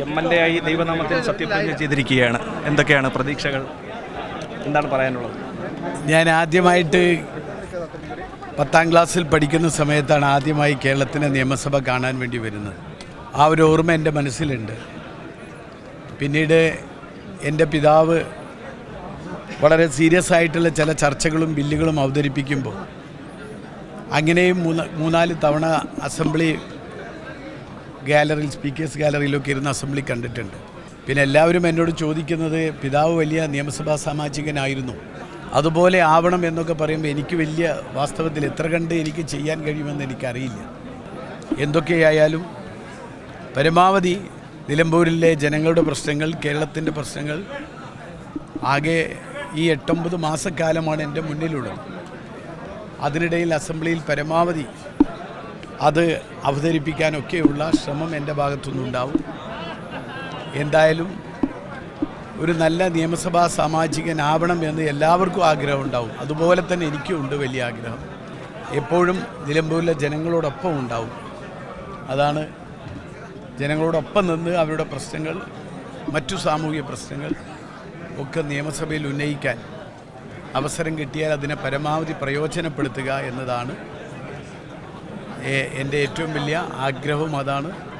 M L A ആയി ദൈവനാമത്തിൽ സത്യപ്രതിജ്ഞ ചെയ്തിരിക്കുകയാണ്. എന്തൊക്കെയാണ് പ്രതീക്ഷകൾ? എന്താണ് പറയാനുള്ളത്? ഞാൻ ആദ്യമായിട്ട് പത്താം ക്ലാസ്സിൽ പഠിക്കുന്ന സമയത്താണ് ആദ്യമായി കേരളത്തിന്റെ നിയമസഭ കാണാൻ വേണ്ടി വരുന്നത്. ആ ഒരു ഓർമ്മ എന്റെ മനസ്സിലുണ്ട്. പിന്നീട് എന്റെ പിതാവ് വളരെ സീരിയസ് ആയിട്ടുള്ള ചില ചർച്ചകളും ബില്ലുകളും അവതരിപ്പിക്കുമ്പോൾ അങ്ങനെയും മൂന്ന് മൂന്നാൽ തവണ അസംബ്ലി ഗാലറിയിൽ സ്പീക്കേഴ്സ് ഗാലറിയിലൊക്കെ ഇരുന്ന് അസംബ്ലി കണ്ടിട്ടുണ്ട്. പിന്നെ എല്ലാവരും എന്നോട് ചോദിക്കുന്നത് പിതാവ് വലിയ നിയമസഭാ സാമാജികനായിരുന്നു. അതുപോലെ ആവണം എന്നൊക്കെ പറയുമ്പോൾ എനിക്ക് വലിയ വാസ്തവത്തിൽ എത്ര കണ്ട് എനിക്ക് ചെയ്യാൻ കഴിയുമെന്ന് എനിക്കറിയില്ല. എന്തൊക്കെയായാലും പരമാവധി നിലമ്പൂരിലെ ജനങ്ങളുടെ പ്രശ്നങ്ങൾ കേരളത്തിന്റെ പ്രശ്നങ്ങൾ ആകെ ഈ എട്ടൊമ്പത് മാസക്കാലമാണ് എന്റെ മുന്നിലുള്ളത്. അതിനിടയിൽ അസംബ്ലിയിൽ പരമാവധി അത് അവതരിപ്പിക്കാനൊക്കെയുള്ള ശ്രമം എന്റെ ഭാഗത്തുനിന്നുണ്ടാവും. എന്തായാലും ഒരു നല്ല നിയമസഭാ സാമാജികനാവണം എന്ന് എല്ലാവർക്കും ആഗ്രഹം ഉണ്ടാവും അതുപോലെ തന്നെ എനിക്കും ഉണ്ട് വലിയ ആഗ്രഹം. എപ്പോഴും നിലമ്പൂരിലെ ജനങ്ങളോടൊപ്പം ഉണ്ടാവും. അതാണ് ജനങ്ങളോടൊപ്പം നിന്ന് അവരുടെ പ്രശ്നങ്ങൾ മറ്റു സാമൂഹിക പ്രശ്നങ്ങൾ ഒക്കെ നിയമസഭയിൽ ഉന്നയിക്കാൻ അവസരം കിട്ടിയാൽ അതിനെ പരമാവധി പ്രയോജനപ്പെടുത്തുക എന്നതാണ് എന്റെ ഏറ്റവും വലിയ ആഗ്രഹവും അതാണ്